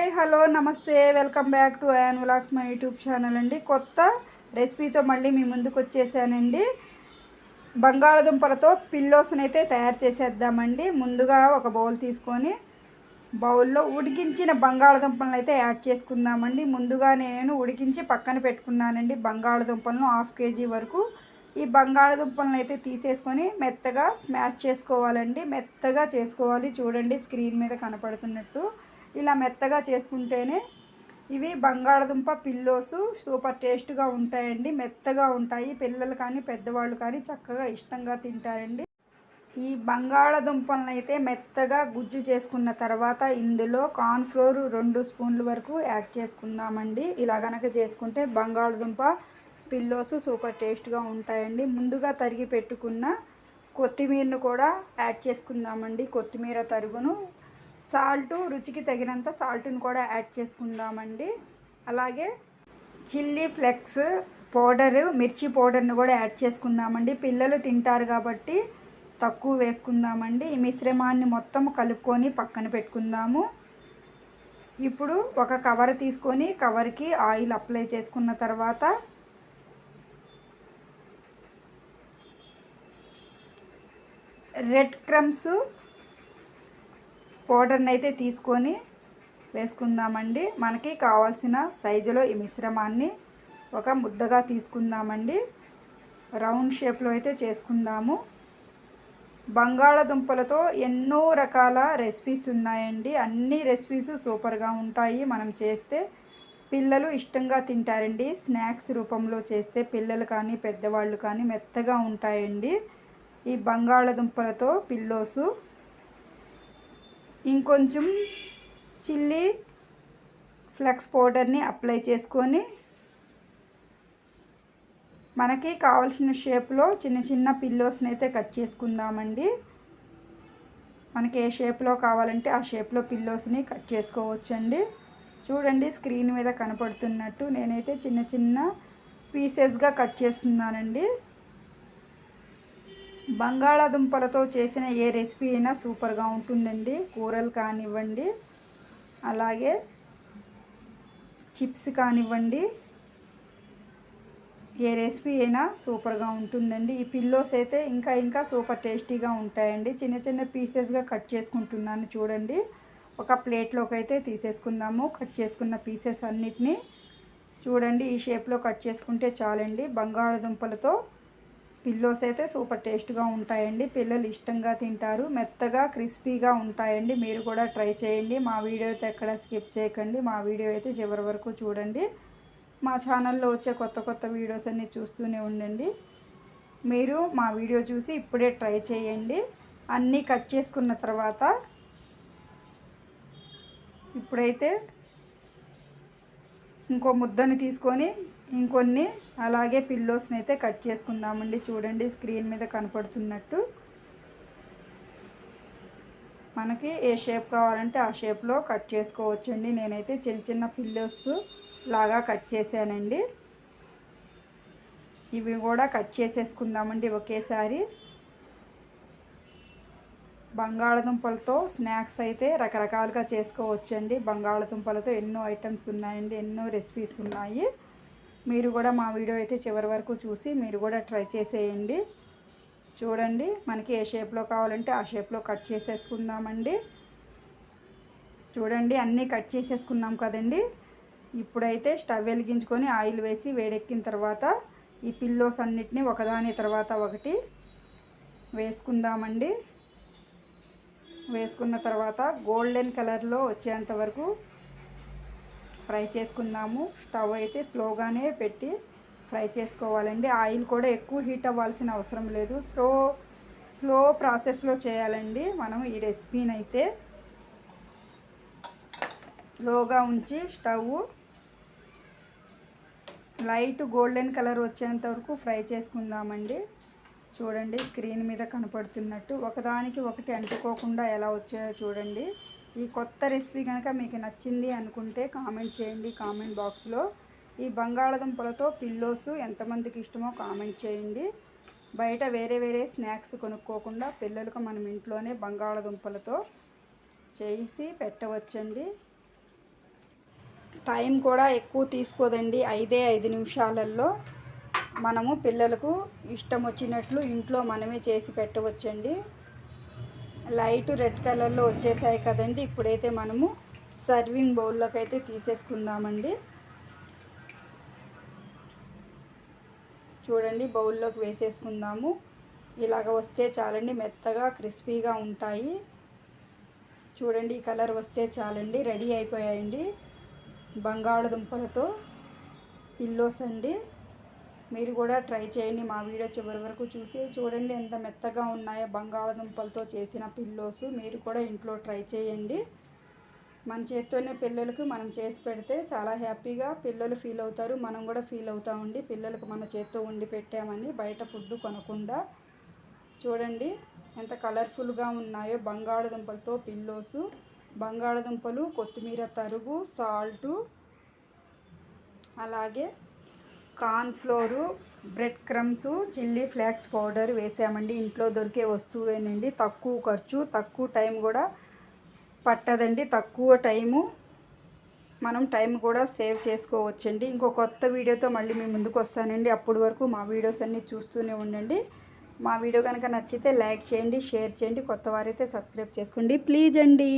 Hi hello నమస్తే. Welcome back to Ayaan vlogs my YouTube channel అండి. కొత్త రెసిపీతో మళ్ళీ మీ ముందుకు వచ్చేసానండి. బంగాళదుంపలతో పిల్లోస్ని అయితే తయారు చేసేద్దామండి. ముందుగా ఒక బౌల్ తీసుకొని బౌల్లో ఉడికించిన బంగాళదుంపలను అయితే యాడ్ చేసుకుందామండి. ముందుగా నేను ఉడికించి పక్కన పెట్టుకున్నానండి బంగాళదుంపలను హాఫ్ కేజీ వరకు. ఈ బంగాళదుంపలను అయితే తీసేసుకొని మెత్తగా స్మాష్ చేసుకోవాలండి. మెత్తగా చేసుకోవాలి. చూడండి స్క్రీన్ మీద కనపడుతున్నట్టు. ఇలా మెత్తగా చేసుకుంటేనే ఇవి బంగాళదుంప పిల్లోసు సూపర్ టేస్ట్గా ఉంటాయండి. మెత్తగా ఉంటాయి. పిల్లలు కానీ పెద్దవాళ్ళు కానీ చక్కగా ఇష్టంగా తింటారండి. ఈ బంగాళదుంపలను అయితే మెత్తగా గుజ్జు చేసుకున్న తర్వాత ఇందులో కార్న్ఫ్లోర్ రెండు స్పూన్ల వరకు యాడ్ చేసుకుందామండి. ఇలా కనుక చేసుకుంటే బంగాళదుంప పిల్లోసు సూపర్ టేస్ట్గా ఉంటాయండి. ముందుగా తరిగి పెట్టుకున్న కొత్తిమీరను కూడా యాడ్ చేసుకుందామండి. కొత్తిమీర తరుగును సాల్టు రుచికి తగినంత సాల్ట్ని కూడా యాడ్ చేసుకుందామండి. అలాగే చిల్లీ ఫ్లెక్స్ పౌడర్ మిర్చి పౌడర్ని కూడా యాడ్ చేసుకుందామండి. పిల్లలు తింటారు కాబట్టి తక్కువ వేసుకుందామండి. ఈ మిశ్రమాన్ని మొత్తం కలుపుకొని పక్కన పెట్టుకుందాము. ఇప్పుడు ఒక కవర్ తీసుకొని కవర్కి ఆయిల్ అప్లై చేసుకున్న తర్వాత రెడ్ క్రమ్స్ పౌడర్ని అయితే తీసుకొని వేసుకుందామండి. మనకి కావాల్సిన సైజులో ఈ మిశ్రమాన్ని ఒక ముద్దగా తీసుకుందామండి. రౌండ్ షేప్లో అయితే చేసుకుందాము. బంగాళదుంపలతో ఎన్నో రకాల రెసిపీస్ ఉన్నాయండి. అన్ని రెసిపీస్ సూపర్గా ఉంటాయి. మనం చేస్తే పిల్లలు ఇష్టంగా తింటారండి. స్నాక్స్ రూపంలో చేస్తే పిల్లలు కానీ పెద్దవాళ్ళు కానీ మెత్తగా ఉంటాయండి. ఈ బంగాళదుంపలతో పిల్లోసు ఇంకొంచెం చిల్లీ ఫ్లెక్స్ పౌడర్ని అప్లై చేసుకొని మనకి కావాల్సిన షేప్లో చిన్న చిన్న పిల్లోస్ని అయితే కట్ చేసుకుందామండి. మనకి ఏ షేప్లో కావాలంటే ఆ షేప్లో పిల్లోస్ని కట్ చేసుకోవచ్చండి. చూడండి స్క్రీన్ మీద కనపడుతున్నట్టు నేనైతే చిన్న చిన్న పీసెస్గా కట్ చేస్తున్నానండి. బంగాళాదుంపలతో చేసిన ఏ రెసిపీ అయినా సూపర్గా ఉంటుందండి. కూరలు కానివ్వండి అలాగే చిప్స్ కానివ్వండి ఏ రెసిపీ అయినా సూపర్గా ఉంటుందండి. ఈ పిల్లోస్ అయితే ఇంకా ఇంకా సూపర్ టేస్టీగా ఉంటాయండి. చిన్న చిన్న పీసెస్గా కట్ చేసుకుంటున్నాను చూడండి. ఒక ప్లేట్లోకి అయితే తీసేసుకుందాము. కట్ చేసుకున్న పీసెస్ అన్నిటినీ చూడండి. ఈ షేప్లో కట్ చేసుకుంటే చాలండి. బంగాళదుంపలతో పిల్లోస్ అయితే సూపర్ టేస్ట్గా ఉంటాయండి. పిల్లలు ఇష్టంగా తింటారు. మెత్తగా క్రిస్పీగా ఉంటాయండి. మీరు కూడా ట్రై చేయండి. మా వీడియో అయితే ఎక్కడ స్కిప్ చేయకండి. మా వీడియో అయితే చివరి వరకు చూడండి. మా ఛానల్లో వచ్చే కొత్త కొత్త వీడియోస్ అన్నీ చూస్తూనే ఉండండి. మీరు మా వీడియో చూసి ఇప్పుడే ట్రై చేయండి. అన్నీ కట్ చేసుకున్న తర్వాత ఇప్పుడైతే ఇంకో ముద్దని తీసుకొని ఇంకొన్ని అలాగే పిల్లోస్ని అయితే కట్ చేసుకుందామండి. చూడండి స్క్రీన్ మీద కనపడుతున్నట్టు. మనకి ఏ షేప్ కావాలంటే ఆ షేప్లో కట్ చేసుకోవచ్చండి. నేనైతే చిన్న చిన్న పిల్లోస్ లాగా కట్ చేశానండి. ఇవి కూడా కట్ చేసేసుకుందామండి ఒకేసారి. బంగాళదుంపలతో స్నాక్స్ అయితే రకరకాలుగా చేసుకోవచ్చండి. బంగాళదుంపలతో ఎన్నో ఐటమ్స్ ఉన్నాయండి ఎన్నో రెసిపీస్ ఉన్నాయి. మీరు కూడా మా వీడియో అయితే చివరి వరకు చూసి మీరు కూడా ట్రై చేసేయండి. చూడండి మనకి ఏ షేప్లో కావాలంటే ఆ షేప్లో కట్ చేసేసుకుందామండి. చూడండి అన్నీ కట్ చేసేసుకున్నాం కదండి. ఇప్పుడైతే స్టవ్ వెలిగించుకొని ఆయిల్ వేసి వేడెక్కిన తర్వాత ఈ పిల్లోస్ అన్నిటిని ఒకదాని తర్వాత ఒకటి వేసుకుందామండి. వేసుకున్న తర్వాత గోల్డెన్ కలర్లో వచ్చేంత వరకు ఫ్రై చేసుకుందాము. స్టవ్ అయితే స్లోగానే పెట్టి ఫ్రై చేసుకోవాలండి. ఆయిల్ కూడా ఎక్కువ హీట్ అవ్వాల్సిన అవసరం లేదు. స్లో స్లో ప్రాసెస్లో చేయాలండి. మనం ఈ రెసిపీని అయితే స్లోగా ఉంచి స్టవ్ లైట్ గోల్డెన్ కలర్ వచ్చేంత వరకు ఫ్రై చేసుకుందామండి. చూడండి స్క్రీన్ మీద కనపడుతున్నట్టు. ఒకదానికి ఒకటి అంటుకోకుండా ఎలా వచ్చాయో చూడండి. ఈ కొత్త రెసిపీ కనుక మీకు నచ్చింది అనుకుంటే కామెంట్ చేయండి కామెంట్ బాక్స్లో. ఈ బంగాళదుంపలతో పిల్లోస్ ఎంతమందికి ఇష్టమో కామెంట్ చేయండి. బయట వేరే వేరే స్నాక్స్ కొనుక్కోకుండా పిల్లలకు మనం ఇంట్లోనే బంగాళదుంపలతో చేసి పెట్టవచ్చండి. టైం కూడా ఎక్కువ తీసుకోదండి ఐదే ఐదు నిమిషాలలో మనము పిల్లలకు ఇష్టం వచ్చినట్లు ఇంట్లో మనమే చేసి పెట్టవచ్చండి. లైట్ రెడ్ కలర్లో వచ్చేసాయి కదండి. ఇప్పుడైతే మనము సర్వింగ్ బౌల్లోకి అయితే తీసేసుకుందామండి. చూడండి బౌల్లోకి వేసేసుకుందాము. ఇలాగ వస్తే చాలండి మెత్తగా క్రిస్పీగా ఉంటాయి. చూడండి ఈ కలర్ వస్తే చాలండి రెడీ అయిపోయాయండి. బంగాళదుంపలతో పిల్లోస్ అండి. మీరు కూడా ట్రై చేయండి మా వీడియో చివరి వరకు చూసి. చూడండి ఎంత మెత్తగా ఉన్నాయో బంగాళదుంపలతో చేసిన పిల్లోస్ మీరు కూడా ఇంట్లో ట్రై చేయండి. మన చేత్తోనే పిల్లలకు మనం చేసి పెడితే చాలా హ్యాపీగా పిల్లలు ఫీల్ అవుతారు. మనం కూడా ఫీల్ అవుతామండి పిల్లలకు మన చేత్తో ఉండి పెట్టామని బయట ఫుడ్ కొనకుండా. చూడండి ఎంత కలర్ఫుల్గా ఉన్నాయో బంగాళదుంపలతో పిల్లోసు బంగాళదుంపలు కొత్తిమీర తరుగు సాల్టు అలాగే corn flour bread crumbs chilli flakes powder వేసామండి. ఇంట్లో దొరికే వస్తువేనండి. తక్కువ ఖర్చు తక్కువ టైం కూడా పట్టదండి. తక్కువ టైము మనం టైం కూడా సేవ్ చేసుకోవచ్చండి. ఇంకో కొత్త వీడియోతో మళ్ళీ మీ ముందుకు వస్తానండి. అప్పటి వరకు మా వీడియోస్ అన్నీ చూస్తూనే ఉండండి. మా వీడియో కనుక నచ్చితే లైక్ చేయండి షేర్ చేయండి కొత్త వారైతే సబ్స్క్రైబ్ చేసుకోండి. ప్లీజ్ అండి.